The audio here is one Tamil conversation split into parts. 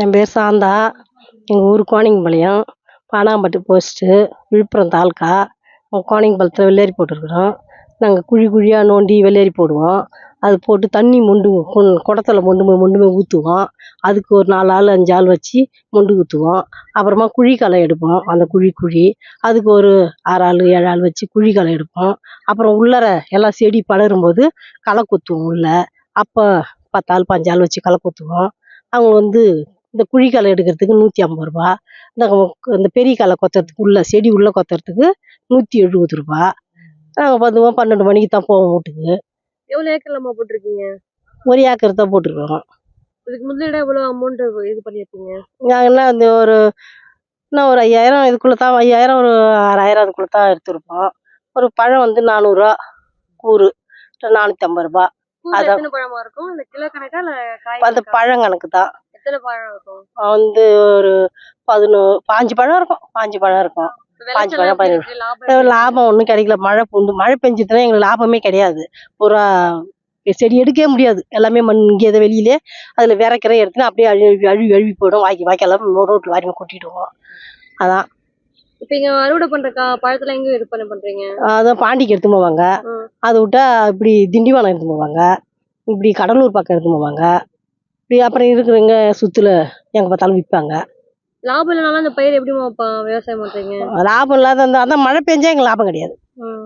என் பேர் சாந்தா. எங்கள் ஊர் கோணிங்கம்பாளையம். பானாம்பட்டு போஸ்ட்டு விழுப்புரம் தாலுக்கா கோணிங்கபாளையத்தில் வெள்ளேரி போட்டிருக்குறோம். நாங்கள் குழி குழியாக நோண்டி வெள்ளேரி போடுவோம். அது போட்டு தண்ணி மொண்டு குடத்துல மொண்டு போய் மொண்டு போய் ஊற்றுவோம் அதுக்கு ஒரு நாலு ஆள் அஞ்சு ஆள் வச்சு மொண்டு ஊற்றுவோம் அப்புறமா குழி களை எடுப்போம். அந்த குழி குழி. அதுக்கு ஒரு ஆறு ஆள் ஏழு ஆள் வச்சு குழி களை எடுப்போம். அப்புறம் உள்ளார எல்லாம் செடி படரும்போது களை கொத்துவோம் உள்ள. அப்போ பத்தாள் பஞ்சாள் வச்சு களை கொத்துவோம். அவங்க வந்து இந்த குழி களை எடுக்கிறதுக்கு நூற்றி ஐம்பது ரூபா இந்த இந்த பெரிய களை கொத்துறதுக்கு உள்ள செடி உள்ள கொத்துறதுக்கு நூற்றி எழுபது ரூபா. நாங்கள் பத்துவோம் பன்னெண்டு மணிக்கு தான் போவோம் வீட்டுக்கு. எவ்வளவு ஏக்கர்லம்மா போட்டிருக்கீங்க? ஒரு ஏக்கர் தான் போட்டிருக்கோம். இதுக்கு முதலீடா எவ்வளவு அமௌண்ட் இது பண்ணிருக்கீங்க நாங்கள் என்ன இந்த ஒரு இன்னும் ஒரு ஐயாயிரம் இதுக்குள்ளே தான் ஐயாயிரம் ஒரு ஆறாயிரம் அதுக்குள்ளே தான் எடுத்திருப்போம். ஒரு பழம் வந்து நானூறுரூவா கூறு நானூற்றி ஐம்பது ரூபா. அதான். எத்தனை பழமா இருக்கும்? இல்ல கிலோ கணக்கா அந்த? பழம் கணக்கு தான். எத்தனை பழம் இருக்கும்? வந்து ஒரு பதினோ பாஞ்சு பழம் இருக்கும். பாஞ்சு பழம் இருக்கும். பாஞ்சு பழம். இருக்கு? லாபம் ஒன்றும் கிடைக்கல. மழை புந்து மழை பெஞ்சதுன்னா எங்களுக்கு லாபமே கிடையாது. பூரா செடி எடுக்கவே முடியாது. எல்லாமே மண் இங்கே வெளியிலே அதில் விறக்கிற எடுத்துன்னு அப்படியே அழுவி அழுவி அழுவி போயிடும். வாக்கி வாய்க்கெல்லாம் ரோட்டில் வாரி கொட்டிடுவோம் அதான். இப்ப இங்க அறுவடை பண்ற பழத்துல எங்க விற்பனை பண்றீங்க? அதான் பாண்டிக்கு எடுத்து போவாங்க. அதை விட்டா இப்படி திண்டிவனம் எடுத்து போவாங்க. இப்படி கடலூர் பக்கம் எடுத்து போவாங்க. இப்படி அப்புறம் இருக்கிறவங்க சுற்றுல எங்கே பார்த்தாலும் விற்பாங்க லாபம் இல்லைனாலும் அந்த பயிர் எப்படி விவசாயம் பண்றீங்க? லாபம் இல்லாத அந்த அதான் மழை பெஞ்சா எங்களுக்கு லாபம் கிடையாது.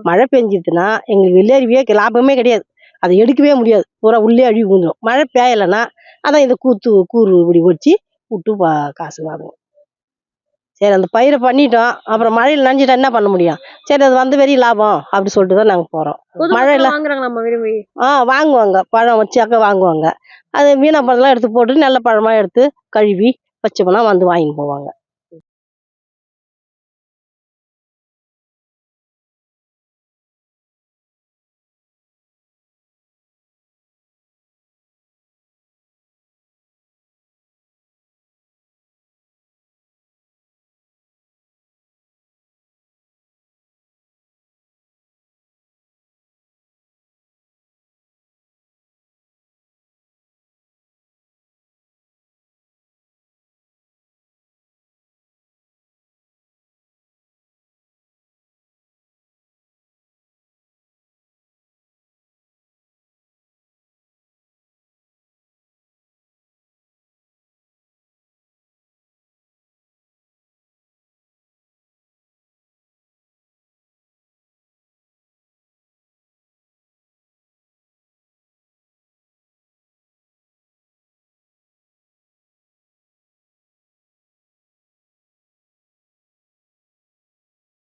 மழை பெஞ்சிதுன்னா எங்களுக்கு வெள்ளேரிவே லாபமே கிடையாது. அதை எடுக்கவே முடியாது. பூரா உள்ளே அழுவி விழுந்துடும் மழை பெய்யலைன்னா அதான் இந்த கூத்து கூறு இப்படி வச்சு விட்டு பா காசு வாங்குவோம். சரி அந்த பயிரை பண்ணிட்டோம். அப்புறம் மழையில் நனைஞ்சிட்டா என்ன பண்ண முடியும்? சரி அது வந்த வெறி லாபம் அப்படி சொல்லிட்டு தான் நாங்கள் போகிறோம் மழையில ஆ வாங்குவாங்க. பழம் வச்சாக்க வாங்குவாங்க. அது வீணா பழம்லாம் எடுத்து போட்டு நல்ல பழமாக எடுத்து கழுவி வச்சோம்னா வந்து வாங்கிட்டு போவாங்க.